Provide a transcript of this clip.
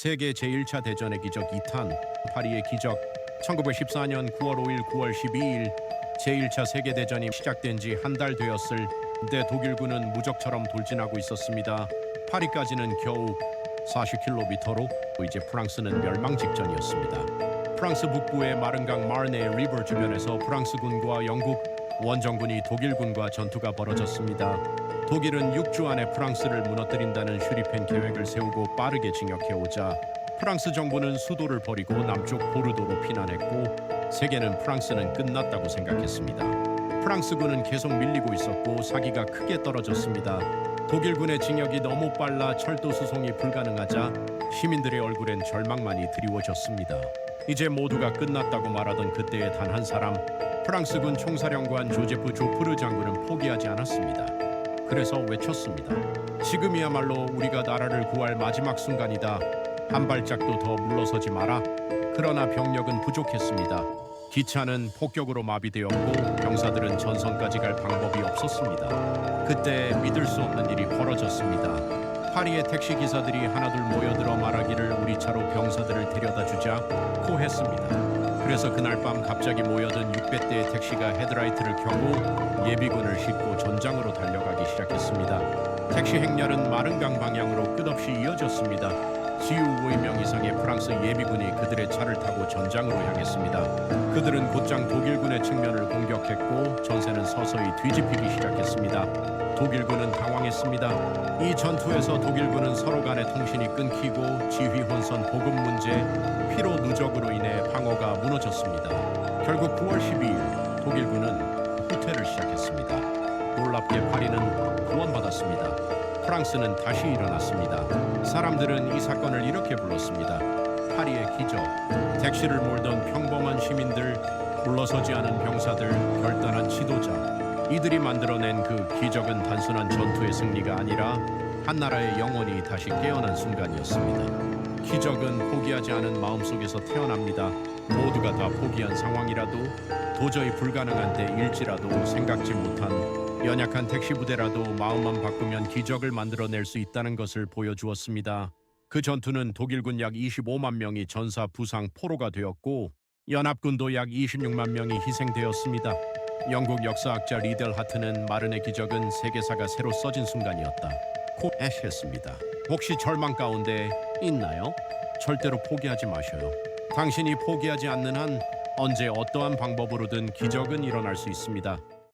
세계 제1차 대전의 기적 2탄 파리의 기적 1914년 9월 5일 9월 12일 제1차 세계 대전이 시작된 지 한 달 되었을 때 독일군은 무적처럼 돌진하고 있었습니다. 파리까지는 겨우 40km로 이제 프랑스는 멸망 직전이었습니다. 프랑스 북부의 마른강 마르네 리버 주변에서 프랑스군과 영국 원정군이 독일군과 전투가 벌어졌습니다. 독일은 6주 안에 프랑스를 무너뜨린다는 슈리펜 계획을 세우고 빠르게 진격해오자 프랑스 정부는 수도를 버리고 남쪽 보르도로 피난했고 세계는 프랑스는 끝났다고 생각했습니다. 프랑스군은 계속 밀리고 있었고 사기가 크게 떨어졌습니다. 독일군의 진격이 너무 빨라 철도 수송이 불가능하자 시민들의 얼굴엔 절망만이 드리워졌습니다. 이제 모두가 끝났다고 말하던 그때의 단 한 사람 프랑스군 총사령관 조제프 조프르 장군은 포기하지 않았습니다. 그래서 외쳤습니다. 지금이야말로 우리가 나라를 구할 마지막 순간이다. 한 발짝도 더 물러서지 마라. 그러나 병력은 부족했습니다. 기차는 폭격으로 마비되었고 병사들은 전선까지 갈 방법이 없었습니다. 그때 믿을 수 없는 일이 벌어졌습니다. 파리의 택시 기사들이 하나둘 모여들어 말하기를 우리 차로 병사들을 데려다 주자 고 했습니다. 그래서 그날 밤 갑자기 모여든 600대의 택시가 헤드라이트를 켜고 예비군을 싣고 전장으로 달려가기 시작했습니다. 택시 행렬은 마른강 방향으로 끝없이 이어졌습니다. 지우 5명 이상의 프랑스 예비군이 그들의 차를 타고 전장으로 향했습니다. 그들은 곧장 독일군의 측면을 공격했고 전세는 서서히 뒤집히기 시작했습니다. 독일군은 당황했습니다. 이 전투에서 독일군은 서로 간의 통신이 끊기고 지휘 혼선 보급 문제, 피로 누적으로 인해 방어가. 결국 9월 12일 독일군은 후퇴를 시작했습니다. 놀랍게 파리는 구원받았습니다. 프랑스는 다시 일어났습니다. 사람들은 이 사건을 이렇게 불렀습니다. 파리의 기적. 택시를 몰던 평범한 시민들, 물러서지 않은 병사들, 결단한 지도자. 이들이 만들어낸 그 기적은 단순한 전투의 승리가 아니라 한 나라의 영혼이 다시 깨어난 순간이었습니다. 기적은 포기하지 않은 마음 속에서 태어납니다. 모두가 다 포기한 상황이라도 도저히 불가능한 때일지라도 생각지 못한 연약한 택시 부대라도 마음만 바꾸면 기적을 만들어낼 수 있다는 것을 보여주었습니다. 그 전투는 독일군 약 25만 명이 전사 부상 포로가 되었고 연합군도 약 26만 명이 희생되었습니다. 영국 역사학자 리델 하트는 마른의 기적은 세계사가 새로 써진 순간이었다. 코 애했습니다. 혹시 절망 가운데 있나요? 절대로 포기하지 마셔요. 당신이 포기하지 않는 한 언제 어떠한 방법으로든 기적은 일어날 수 있습니다.